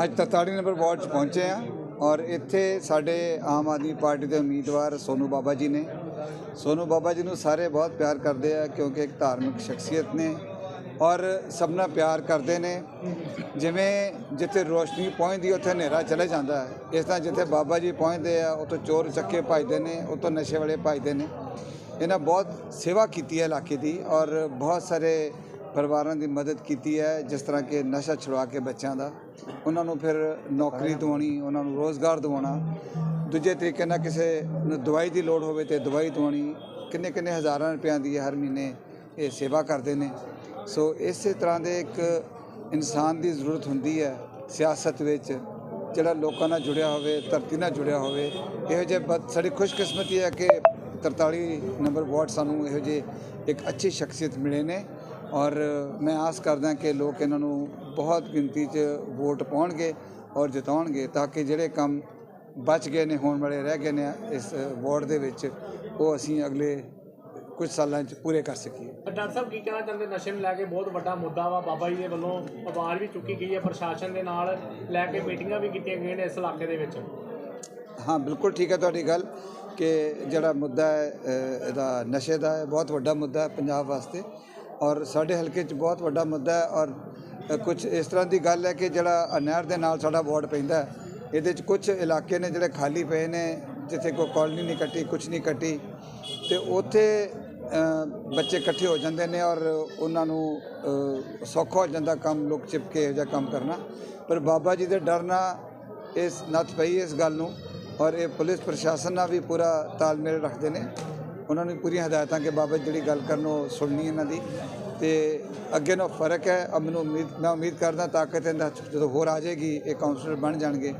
ਅੱਜ 43 number ward 'ਚ ਪਹੁੰਚੇ ਆ ਔਰ ਇੱਥੇ ਸਾਡੇ ਆਮ ਆਦਮੀ ਪਾਰਟੀ ਦੇ ਉਮੀਦਵਾਰ ਸੋਨੂ ਬਾਬਾ ਜੀ ਨੇ। ਸੋਨੂ ਬਾਬਾ ਜੀ ਨੂੰ ਸਾਰੇ ਬਹੁਤ ਪਿਆਰ ਕਰਦੇ ਆ ਕਿਉਂਕਿ ਇੱਕ ਧਾਰਮਿਕ ਸ਼ਖਸੀਅਤ ਨੇ ਔਰ ਸਭ ਨਾਲ ਪਿਆਰ ਕਰਦੇ ਨੇ। ਜਿਵੇਂ ਜਿੱਥੇ ਰੋਸ਼ਨੀ ਪਹੁੰਚਦੀ ਉੱਥੇ ਹਨੇਰਾ ਚਲੇ ਜਾਂਦਾ ਹੈ। ਇਸ ਤਰ੍ਹਾਂ ਜਿੱਥੇ ਬਾਬਾ ਜੀ ਪਹੁੰਚਦੇ ਆ, ਉੱਥੋਂ ਚੋਰ ਚੱਕੇ ਭਜਦੇ ਨੇ, ਉੱਥੋਂ ਨਸ਼ੇ ਵਾਲੇ ਭਜਦੇ ਨੇ। ਇਹਨਾਂ ਬਹੁਤ ਸੇਵਾ ਕੀਤੀ ਹੈ ਇਲਾਕੇ ਦੀ ਔਰ ਬਹੁਤ ਸਾਰੇ ਪਰਿਵਾਰਾਂ ਦੀ ਮਦਦ ਕੀਤੀ ਹੈ, ਜਿਸ ਤਰ੍ਹਾਂ ਕਿ ਨਸ਼ਾ ਛੁਡਵਾ ਕੇ ਬੱਚਿਆਂ ਦਾ। ਉਹਨਾਂ ਨੂੰ ਫਿਰ ਨੌਕਰੀ ਦਿਵਾਉਣੀ, ਉਹਨਾਂ ਨੂੰ ਰੋਜ਼ਗਾਰ ਦਿਵਾਉਣਾ। ਦੂਜੇ ਤਰੀਕੇ ਨਾਲ ਕਿਸੇ ਨੂੰ ਦਵਾਈ ਦੀ ਲੋੜ ਹੋਵੇ ਤੇ ਦਵਾਈ ਦਿਵਾਉਣੀ। ਕਿੰਨੇ ਕਿੰਨੇ ਹਜ਼ਾਰਾਂ ਰੁਪਈਆਂ ਦੀ ਹਰ ਮਹੀਨੇ ਇਹ ਸੇਵਾ ਕਰਦੇ ਨੇ। ਸੋ ਇਸੇ ਤਰ੍ਹਾਂ ਦੇ ਇੱਕ ਇਨਸਾਨ ਦੀ ਜ਼ਰੂਰਤ ਹੁੰਦੀ ਹੈ ਸਿਆਸਤ ਵਿੱਚ, ਜਿਹੜਾ ਲੋਕਾਂ ਨਾਲ ਜੁੜਿਆ ਹੋਵੇ, ਧਰਤੀ ਨਾਲ ਜੁੜਿਆ ਹੋਵੇ। ਇਹੋ ਜਿਹੇ ਬਦ- ਸਾਡੀ ਖੁਸ਼ਕਿਸਮਤੀ ਹੈ ਕਿ 43 ਨੰਬਰ ਵਾਰਡ ਸਾਨੂੰ ਇਹੋ ਜਿਹੇ ਇੱਕ ਅੱਛੀ ਸ਼ਖਸੀਅਤ ਮਿਲੇ ਨੇ। ਔਰ ਮੈਂ ਆਸ ਕਰਦਾ ਕਿ ਲੋਕ ਇਹਨਾਂ ਨੂੰ ਬਹੁਤ ਗਿਣਤੀ 'ਚ ਵੋਟ ਪਾਉਣਗੇ ਔਰ ਜਿਤਾਉਣਗੇ ਤਾਂ ਕਿ ਜਿਹੜੇ ਕੰਮ ਬਚ ਗਏ ਨੇ ਹੋਣ ਵਾਲੇ ਰਹਿ ਗਏ ਨੇ ਇਸ ਵਾਰਡ ਦੇ ਵਿੱਚ ਉਹ ਅਸੀਂ ਅਗਲੇ ਕੁਝ ਸਾਲਾਂ 'ਚ ਪੂਰੇ ਕਰ ਸਕੀਏ। ਡਾਕਟਰ ਸਾਹਿਬ ਕੀ ਕਹਿਣਾ ਚਾਹੁੰਦੇ? ਨਸ਼ੇ ਨੂੰ ਲੈ ਕੇ ਬਹੁਤ ਵੱਡਾ ਮੁੱਦਾ ਵਾ। ਬਾਬਾ ਜੀ ਦੇ ਵੱਲੋਂ ਆਵਾਜ਼ ਵੀ ਚੁੱਕੀ ਗਈ ਹੈ ਪ੍ਰਸ਼ਾਸਨ ਦੇ ਨਾਲ ਲੈ ਕੇ ਮੀਟਿੰਗਾਂ ਵੀ ਕੀਤੀਆਂ ਗਈਆਂ ਨੇ ਇਸ ਇਲਾਕੇ ਦੇ ਵਿੱਚ। ਹਾਂ ਬਿਲਕੁਲ ਠੀਕ ਹੈ ਤੁਹਾਡੀ ਗੱਲ ਕਿ ਜਿਹੜਾ ਮੁੱਦਾ ਹੈ ਇਹਦਾ ਨਸ਼ੇ ਦਾ ਹੈ ਬਹੁਤ ਵੱਡਾ ਮੁੱਦਾ ਹੈ ਪੰਜਾਬ ਵਾਸਤੇ। ਔਰ ਸਾਡੇ ਹਲਕੇ 'ਚ ਬਹੁਤ ਵੱਡਾ ਮੁੱਦਾ ਹੈ ਔਰ ਅ, ਕੁਝ ਇਸ ਤਰ੍ਹਾਂ ਦੀ ਗੱਲ ਹੈ ਕਿ ਜਿਹੜਾ ਅ, ਨਹਿਰ ਦੇ ਨਾਲ ਸਾਡਾ ਵਾਰਡ ਪੈਂਦਾ ਇਹਦੇ 'ਚ ਕੁਝ ਇਲਾਕੇ ਨੇ ਜਿਹੜੇ ਖਾਲੀ ਪਏ ਨੇ ਜਿੱਥੇ ਕੋਈ ਕਾਲਨੀ ਨਹੀਂ ਕੱਟੀ ਕੁਝ ਨਹੀਂ ਕੱਟੀ ਤੇ ਉੱਥੇ ਬੱਚੇ ਇਕੱਠੇ ਹੋ ਜਾਂਦੇ ਨੇ ਔਰ ਉਹਨਾਂ ਨੂੰ ਸੌਖਾ ਹੋ ਜਾਂਦਾ ਕੰਮ ਲੋਕ ਚਿਪਕੇ ਇਹੋ ਜਿਹਾ ਕੰਮ ਕਰਨਾ ਪਰ ਬਾਬਾ ਜੀ ਦੇ ਡਰ ਨਾਲ ਇਸ ਨੱਥ ਪਈ ਇਸ ਗੱਲ ਨੂੰ ਔਰ ਇਹ ਪੁਲਿਸ ਪ੍ਰਸ਼ਾਸਨ ਨਾਲ ਵੀ ਪੂਰਾ ਤਾਲਮੇਲ ਰੱਖਦੇ ਨੇ ਉਹਨਾਂ ਨੂੰ ਪੂਰੀਆਂ ਹਦਾਇਤਾਂ ਕਿ ਬਾਬਤ ਜਿਹੜੀ ਗੱਲ ਕਰਨ ਉਹ ਸੁਣਨੀ ਇਹਨਾਂ ਦੀ। ਤੇ ਅੱਗੇ ਨਾਲ ਫ਼ਰਕ ਹੈ। ਅਬ ਮੈਨੂੰ ਉਮੀਦ, ਮੈਂ ਉਮੀਦ ਕਰਦਾ ਤਾਕਤ ਇਹਦਾ ਜਦੋਂ ਹੋਰ ਆ ਜਾਏਗੀ, ਇਹ ਕਾਉਂਸਲਰ ਬਣ ਜਾਣਗੇ।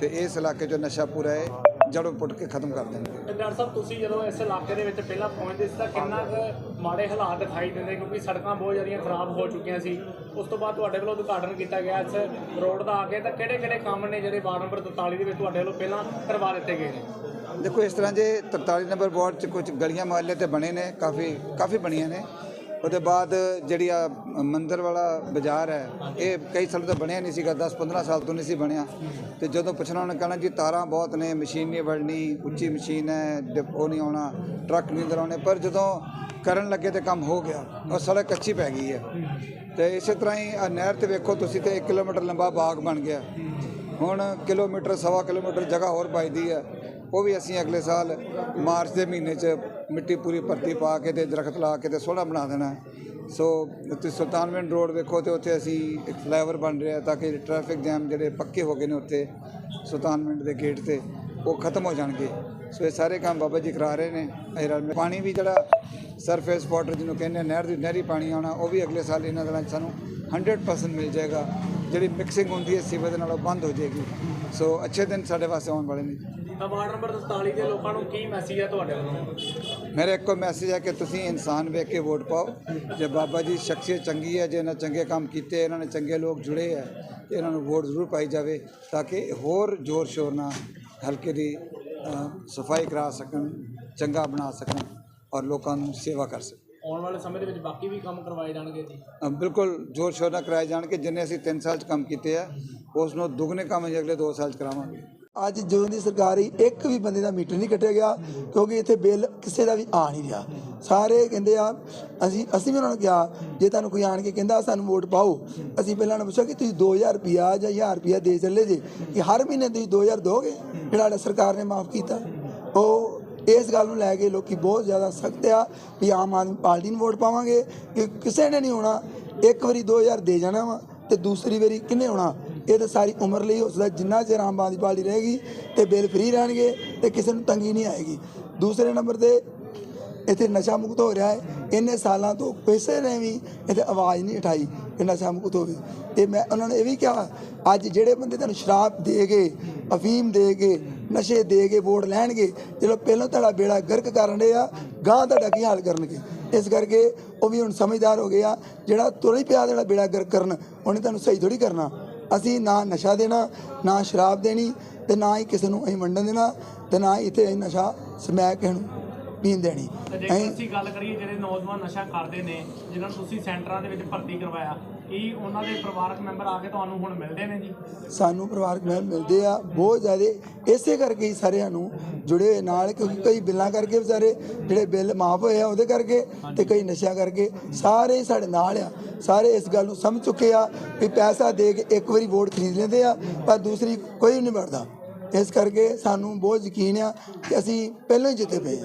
ਤੇ ਇਸ ਇਲਾਕੇ 'ਚੋਂ ਨਸ਼ਾ ਪੂਰਾ ਹੈ ਜੜੋਂ ਪੁੱਟ ਕੇ ਖਤਮ ਕਰ ਦੇਣਗੇ। ਤੇ ਡਾਕਟਰ ਸਾਹਿਬ, ਤੁਸੀਂ ਜਦੋਂ ਇਸ ਇਲਾਕੇ ਦੇ ਵਿੱਚ ਪਹਿਲਾਂ ਪਹੁੰਚਦੇ ਸੀ ਤਾਂ ਕਿੰਨਾ ਕੁ ਮਾੜੇ ਹਾਲਾਤ ਦਿਖਾਈ ਦਿੰਦੇ? ਕਿਉਂਕਿ ਸੜਕਾਂ ਬਹੁਤ ਜ਼ਿਆਦੀਆਂ ਖਰਾਬ ਹੋ ਚੁੱਕੀਆਂ ਸੀ। ਉਸ ਤੋਂ ਬਾਅਦ ਤੁਹਾਡੇ ਵੱਲੋਂ ਉਦਘਾਟਨ ਕੀਤਾ ਗਿਆ ਇਸ ਰੋਡ ਦਾ ਆ ਕੇ ਤਾਂ ਕਿਹੜੇ ਕਿਹੜੇ ਕੰਮ ਨੇ ਜਿਹੜੇ ਵਾਰਡ ਨੰਬਰ 43 ਦੇ ਵਿੱਚ ਤੁਹਾਡੇ ਵੱਲੋਂ ਪਹਿਲਾਂ ਕਰਵਾ ਦਿੱਤੇ ਗਏ ਨੇ? ਦੇਖੋ, ਇਸ ਤਰ੍ਹਾਂ ਜੇ 43 ਨੰਬਰ ਵਾਰਡ 'ਚ ਕੁਝ ਗਲੀਆਂ ਮੁਹੱਲੇ ਤੇ ਬਣੇ ਨੇ, ਕਾਫੀ ਕਾਫੀ ਬਣੀਆਂ ਨੇ। ਉਹਦੇ ਬਾਅਦ ਜਿਹੜੀ ਆ ਮੰਦਰ ਵਾਲਾ ਬਾਜ਼ਾਰ ਹੈ, ਇਹ ਕਈ ਸਾਲ ਤੋਂ ਬਣਿਆ ਨਹੀਂ ਸੀਗਾ 10 15 ਸਾਲ ਤੋਂ ਨਹੀਂ ਸੀ ਬਣਿਆ। ਤੇ ਜਦੋਂ ਪੁੱਛਣਾ ਉਹਨਾਂ ਕਹਿਣਾ, ਜੀ, ਤਾਰਾਂ ਬਹੁਤ ਨੇ, ਮਸ਼ੀਨ ਨਹੀਂ ਵੜਨੀ, ਉੱਚੀ ਮਸ਼ੀਨ ਹੈ, ਡਿਪੋ ਨਹੀਂ ਆਉਣਾ, ਟਰੱਕ ਨਹੀਂ ਅੰਦਰ ਆਉਣੇ। ਪਰ ਜਦੋਂ ਕਰਨ ਲੱਗੇ ਤੇ ਕੰਮ ਹੋ ਗਿਆ, ਉਹ ਸੜਕ ਕੱਚੀ ਪੈ ਗਈ ਹੈ। ਤੇ ਇਸੇ ਤਰ੍ਹਾਂ ਹੀ ਆਹ ਨਹਿਰ ਤੇ ਵੇਖੋ ਤੁਸੀਂ ਤੇ 1 ਕਿਲੋਮੀਟਰ ਲੰਬਾ ਬਾਗ ਬਣ ਗਿਆ। ਹੁਣ ਕਿਲੋਮੀਟਰ, ਸਵਾ ਕਿਲੋਮੀਟਰ ਜਗ੍ਹਾ ਹੋਰ ਪਾਈਦੀ ਹੈ। ਉਹ ਵੀ ਅਸੀਂ ਅਗਲੇ ਸਾਲ ਮਾਰਚ ਦੇ ਮਹੀਨੇ 'ਚ ਮਿੱਟੀ ਪੂਰੀ ਭਰਤੀ ਪਾ ਕੇ ਤੇ ਦਰਖਤ ਲਾ ਕੇ ਤੇ ਸੋਹਣਾ ਬਣਾ ਦੇਣਾ ਹੈ। ਸੋ ਉੱਥੇ ਸੁਲਤਾਨਵਿੰਡ ਰੋਡ ਵੇਖੋ ਤੇ ਉੱਥੇ ਅਸੀਂ ਇੱਕ ਫਲਾਈਓਵਰ ਬਣ ਰਿਹਾ ਤਾਂ ਕਿ ਟ੍ਰੈਫਿਕ ਜੈਮ ਜਿਹੜੇ ਪੱਕੇ ਹੋ ਗਏ ਨੇ ਉੱਥੇ ਸੁਲਤਾਨਵਿੰਡ ਦੇ ਗੇਟ ਤੇ ਉਹ ਖਤਮ ਹੋ ਜਾਣਗੇ। ਸੋ ਇਹ ਸਾਰੇ ਕੰਮ ਬਾਬਾ ਜੀ ਕਰਾ ਰਹੇ ਨੇ ਇਹ ਰਲ ਪਾਣੀ ਵੀ ਜਿਹੜਾ ਸਰਫੇਸ ਵਾਟਰ ਜਿਹਨੂੰ ਕਹਿੰਦੇ ਆ, ਨਹਿਰ ਦੀ ਨਹਿਰੀ ਪਾਣੀ ਆਉਣਾ ਉਹ ਵੀ ਅਗਲੇ ਸਾਲ ਇਹਨਾਂ ਦਿਨਾਂ 'ਚ ਸਾਨੂੰ 100% ਮਿਲ ਜਾਏਗਾ। ਜਿਹੜੀ ਮਿਕਸਿੰਗ ਹੁੰਦੀ ਹੈ ਸੀਵਰ ਦੇ ਨਾਲ ਉਹ ਬੰਦ ਹੋ ਜਾਏਗੀ। ਸੋ ਅੱਛੇ ਦਿਨ ਸਾਡੇ ਵਾਸਤੇ ਆਉਣ ਵਾਲੇ ਨੇ। ਤਾਂ ਵਾਰਡ ਨੰਬਰ 43 ਦੇ ਲੋਕਾਂ ਨੂੰ ਕੀ ਮੈਸੇਜ ਹੈ ਤੁਹਾਡੇ ਵੱਲੋਂ? ਮੇਰਾ ਇੱਕੋ ਮੈਸੇਜ ਹੈ ਕਿ ਤੁਸੀਂ ਇਨਸਾਨ ਵੇਖ ਕੇ ਵੋਟ ਪਾਓ। ਜੇ ਬਾਬਾ ਜੀ ਸ਼ਖਸੀਅਤ ਚੰਗੀ ਹੈ ਜੇ ਇਹਨਾਂ ਚੰਗੇ ਕੰਮ ਕੀਤੇ ਇਹਨਾਂ ਨੇ ਚੰਗੇ ਲੋਕ ਜੁੜੇ ਹੈ ਇਹਨਾਂ ਨੂੰ ਵੋਟ ਜ਼ਰੂਰ ਪਾਈ ਜਾਵੇ ਤਾਂ ਕਿ ਹੋਰ ਜ਼ੋਰ ਸ਼ੋਰ ਨਾਲ ਹਲਕੇ ਦੀ ਸਫ਼ਾਈ ਕਰਾ ਸਕਣ ਚੰਗਾ ਬਣਾ ਸਕਣ ਔਰ ਲੋਕਾਂ ਨੂੰ ਸੇਵਾ ਕਰ ਸਕਣ। ਆਉਣ ਵਾਲੇ ਸਮੇਂ ਦੇ ਵਿੱਚ ਬਾਕੀ ਵੀ ਕੰਮ ਕਰਵਾਏ ਜਾਣਗੇ ਜੀ? ਬਿਲਕੁਲ ਜ਼ੋਰ ਸ਼ੋਰ ਨਾਲ ਕਰਾਏ ਜਾਣ ਕਿ ਜਿੰਨੇ ਅਸੀਂ 3 ਸਾਲ 'ਚ ਕੰਮ ਕੀਤੇ ਆ ਉਸ ਨੂੰ ਦੁੱਗਣੇ ਕੰਮ ਅਗਲੇ 2 ਸਾਲ 'ਚ ਕਰਾਵਾਂਗੇ। ਅੱਜ ਜਦੋਂ ਦੀ ਸਰਕਾਰ ਆਈ ਇੱਕ ਵੀ ਬੰਦੇ ਦਾ ਮੀਟਰ ਨਹੀਂ ਕੱਟਿਆ ਗਿਆ, ਕਿਉਂਕਿ ਇੱਥੇ ਬਿੱਲ ਕਿਸੇ ਦਾ ਵੀ ਆ ਨਹੀਂ ਰਿਹਾ। ਸਾਰੇ ਕਹਿੰਦੇ ਆ, ਅਸੀਂ ਅਸੀਂ ਵੀ ਉਹਨਾਂ ਨੂੰ ਕਿਹਾ, ਜੇ ਤੁਹਾਨੂੰ ਕੋਈ ਆਣ ਕੇ ਕਹਿੰਦਾ ਸਾਨੂੰ ਵੋਟ ਪਾਓ, ਅਸੀਂ ਪਹਿਲਾਂ ਉਹਨਾਂ ਪੁੱਛਿਆ ਕਿ ਤੁਸੀਂ 2000 ਰੁਪਿਆ ਜਾਂ 1000 ਰੁਪਿਆ ਦੇ ਚੱਲੇ ਜੇ, ਕਿ ਹਰ ਮਹੀਨੇ ਤੁਸੀਂ 2000 ਦੋਗੇ ਜਿਹੜਾ ਸਾਡਾ ਸਰਕਾਰ ਨੇ ਮਾਫ ਕੀਤਾ। ਉਹ ਇਸ ਗੱਲ ਨੂੰ ਲੈ ਕੇ ਲੋਕੀ ਬਹੁਤ ਜ਼ਿਆਦਾ ਸਖਤ ਆ ਵੀ ਆਮ ਆਦਮੀ ਪਾਰਟੀ ਨੂੰ ਵੋਟ ਪਾਵਾਂਗੇ, ਕਿ ਕਿਸੇ ਨੇ ਨਹੀਂ ਹੋਣਾ, ਇੱਕ ਵਾਰੀ 2000 ਦੇ ਜਾਣਾ ਵਾ ਤੇ ਦੂਸਰੀ ਵਾਰੀ ਕਿੰਨੇ ਹੋਣਾ? ਇਹ ਤਾਂ ਸਾਰੀ ਉਮਰ ਲਈ ਹੋ ਸਕਦਾ, ਜਿੰਨਾ ਚਿਰ ਆਮ ਆਦਮੀ ਪਾਰਟੀ ਰਹੇਗੀ ਤੇ ਬਿੱਲ ਫ੍ਰੀ ਰਹਿਣਗੇ ਤੇ ਕਿਸੇ ਨੂੰ ਤੰਗੀ ਨਹੀਂ ਆਏਗੀ। ਦੂਸਰੇ ਨੰਬਰ ਤੇ ਇੱਥੇ ਨਸ਼ਾ ਮੁਕਤ ਹੋ ਰਿਹਾ ਹੈ। ਇੰਨੇ ਸਾਲਾਂ ਤੋਂ ਕਿਸੇ ਨੇ ਵੀ ਇੱਥੇ ਆਵਾਜ਼ ਨਹੀਂ ਉਠਾਈ ਕਿ ਨਸ਼ਾ ਮੁਕਤ ਹੋਵੇ। ਤੇ ਮੈਂ ਉਹਨਾਂ ਨੇ ਇਹ ਵੀ ਕਿਹਾ, ਅੱਜ ਜਿਹੜੇ ਬੰਦੇ ਤੁਹਾਨੂੰ ਸ਼ਰਾਬ ਦੇ ਕੇ ਅਫੀਮ ਦੇ ਕੇ ਨਸ਼ੇ ਦੇ ਕੇ ਵੋਟ ਲੈਣਗੇ, ਜਦੋਂ ਪਹਿਲਾਂ ਤੁਹਾਡਾ ਬੇੜਾ ਗਰਕ ਕਰਨ ਦੇ ਆ ਗਾਂ ਤੁਹਾਡਾ ਕੀ ਹਾਲ ਕਰਨਗੇ? ਇਸ ਕਰਕੇ ਉਹ ਵੀ ਹੁਣ ਸਮਝਦਾਰ ਹੋ ਗਏ ਆ, ਜਿਹੜਾ ਤੁਰ ਹੀ ਪਿਆ ਜਿਹੜਾ ਬੇੜਾ ਗਰਕ ਕਰਨ, ਉਹਨੇ ਤੁਹਾਨੂੰ ਸਹੀ ਥੋੜੀ ਕਰਨਾ। ਅਸੀਂ ਨਾ ਨਸ਼ਾ ਦੇਣਾ ਨਾ ਸ਼ਰਾਬ ਦੇਣੀ ਤੇ ਨਾ ਹੀ ਕਿਸੇ ਨੂੰ ਅਸੀਂ ਵੰਡਣ ਦੇਣਾ ਤੇ ਨਾ ਹੀ ਇੱਥੇ ਅਸੀਂ ਨਸ਼ਾ ਸਮੈਕ ਕਿਸੇ ਨੂੰ ਪੀਣ ਦੇਣੀ। ਤੇ ਜੇਕਰ ਅਸੀਂ ਅਸੀਂ ਗੱਲ ਕਰੀਏ ਜਿਹੜੇ ਨੌਜਵਾਨ ਨਸ਼ਾ ਕਰਦੇ ਨੇ ਜਿਨ੍ਹਾਂ ਨੂੰ ਤੁਸੀਂ ਸੈਂਟਰਾਂ ਦੇ ਵਿੱਚ ਭਰਤੀ ਕਰਵਾਇਆ ਕੀ ਉਹਨਾਂ ਦੇ ਪਰਿਵਾਰਕ ਮੈਂਬਰ ਆ ਕੇ ਤੁਹਾਨੂੰ ਹੁਣ ਮਿਲਦੇ ਨੇ ਜੀ? ਸਾਨੂੰ ਪਰਿਵਾਰਕ ਮੈਂਬਰ ਮਿਲਦੇ ਆ, ਬਹੁਤ ਜ਼ਿਆਦਾ। ਇਸੇ ਕਰਕੇ ਹੀ ਸਾਰਿਆਂ ਨੂੰ ਜੁੜੇ ਹੋਏ ਨਾਲ, ਕਿਉਂਕਿ ਕਈ ਬਿੱਲਾਂ ਕਰਕੇ ਵਿਚਾਰੇ ਜਿਹੜੇ ਬਿੱਲ ਮਾਫ ਹੋਏ ਆ, ਉਹਦੇ ਕਰਕੇ ਤੇ ਕਈ ਨਸ਼ਿਆਂ ਕਰਕੇ। ਸਾਰੇ ਹੀ ਸਾਡੇ ਨਾਲ ਆ। ਸਾਰੇ ਇਸ ਗੱਲ ਨੂੰ ਸਮਝ ਚੁੱਕੇ ਆ ਵੀ ਪੈਸਾ ਦੇ ਕੇ ਇੱਕ ਵਾਰੀ ਵੋਟ ਖਰੀਦ ਲੈਂਦੇ ਆ, ਪਰ ਦੂਸਰੀ ਕੋਈ ਨਹੀਂ ਵੜਦਾ। ਇਸ ਕਰਕੇ ਸਾਨੂੰ ਬਹੁਤ ਯਕੀਨ ਆ ਕਿ ਅਸੀਂ ਪਹਿਲਾਂ ਹੀ ਜਿੱਤੇ ਪਏ ਆ।